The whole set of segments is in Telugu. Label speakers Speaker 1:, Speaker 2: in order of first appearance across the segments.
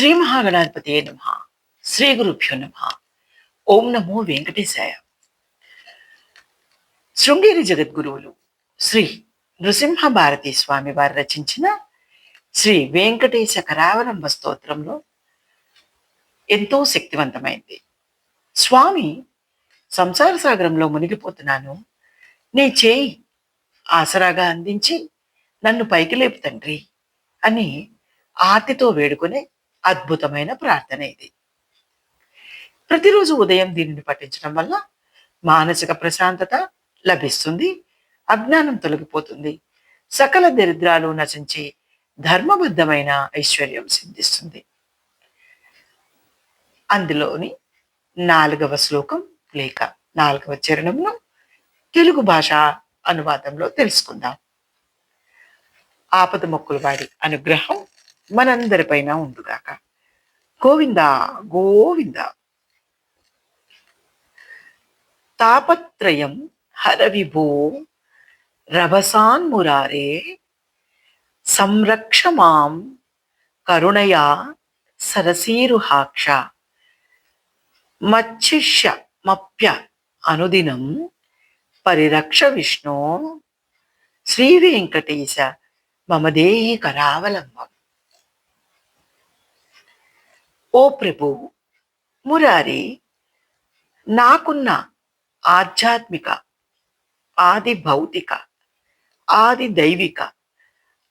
Speaker 1: శ్రీ మహాగణాధిపతి నమ. శ్రీ గురుభ్యో నమ. ఓం నమో వెంకటేశాయ. శృంగేరి జగద్గురువులు శ్రీ నృసింహ భారతీ స్వామి వారు రచించిన శ్రీ వెంకటేశ కరావలంబ స్తోత్రంలో ఎంతో శక్తివంతమైంది. స్వామి సంసార సాగరంలో మునిగిపోతున్నాను. నీ చేయి ఆసరాగా అందించి నన్ను పైకి లేపు తండ్రి అని ఆర్తితో వేడుకునే అద్భుతమైన ప్రార్థన ఇది. ప్రతిరోజు ఉదయం దీనిని పఠించడం వల్ల మానసిక ప్రశాంతత లభిస్తుంది అజ్ఞానం తొలగిపోతుంది సకల దరిద్రాలు నశించి ధర్మబద్ధమైన ఐశ్వర్యం సిద్ధిస్తుంది. అందులోని నాలుగవ శ్లోకం లేక నాలుగవ చరణంలో తెలుగు భాష అనువాదంలో తెలుసుకుందాం. ఆపద మొక్కులు వాడి అనుగ్రహం మనందరిపైన ఉండుగాక. గోవింద గోవింద తాపత్రయం హరవిభో రభసాన్ మురారే సంరక్ష మాం కరుణయా సరసీరుహాక్ష మచ్చిష్య మప్య అనుదినం పరిరక్ష విష్ణు శ్రీ వెంకటేశ మమదేహి కరావలంబం ఓ ప్రభు మురారి నాకున్న ఆధ్యాత్మిక ఆది భౌతిక ఆది దైవిక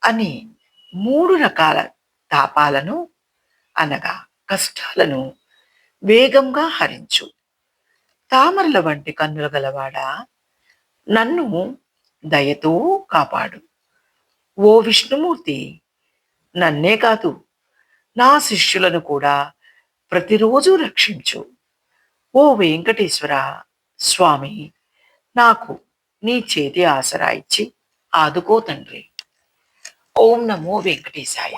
Speaker 1: అని మూడు రకాల తాపాలను అనగా కష్టాలను వేగంగా హరించు. తామరల వంటి కన్నుల గలవాడా నన్ను దయతో కాపాడు. ఓ విష్ణుమూర్తి నన్నే కాదు నా శిష్యులను కూడా ప్రతిరోజు రక్షించు. ఓ వెంకటేశ్వర స్వామి నాకు నీ చేతి ఆసరా ఇచ్చి ఆదుకో తండ్రి. ఓం నమో వెంకటేశాయ.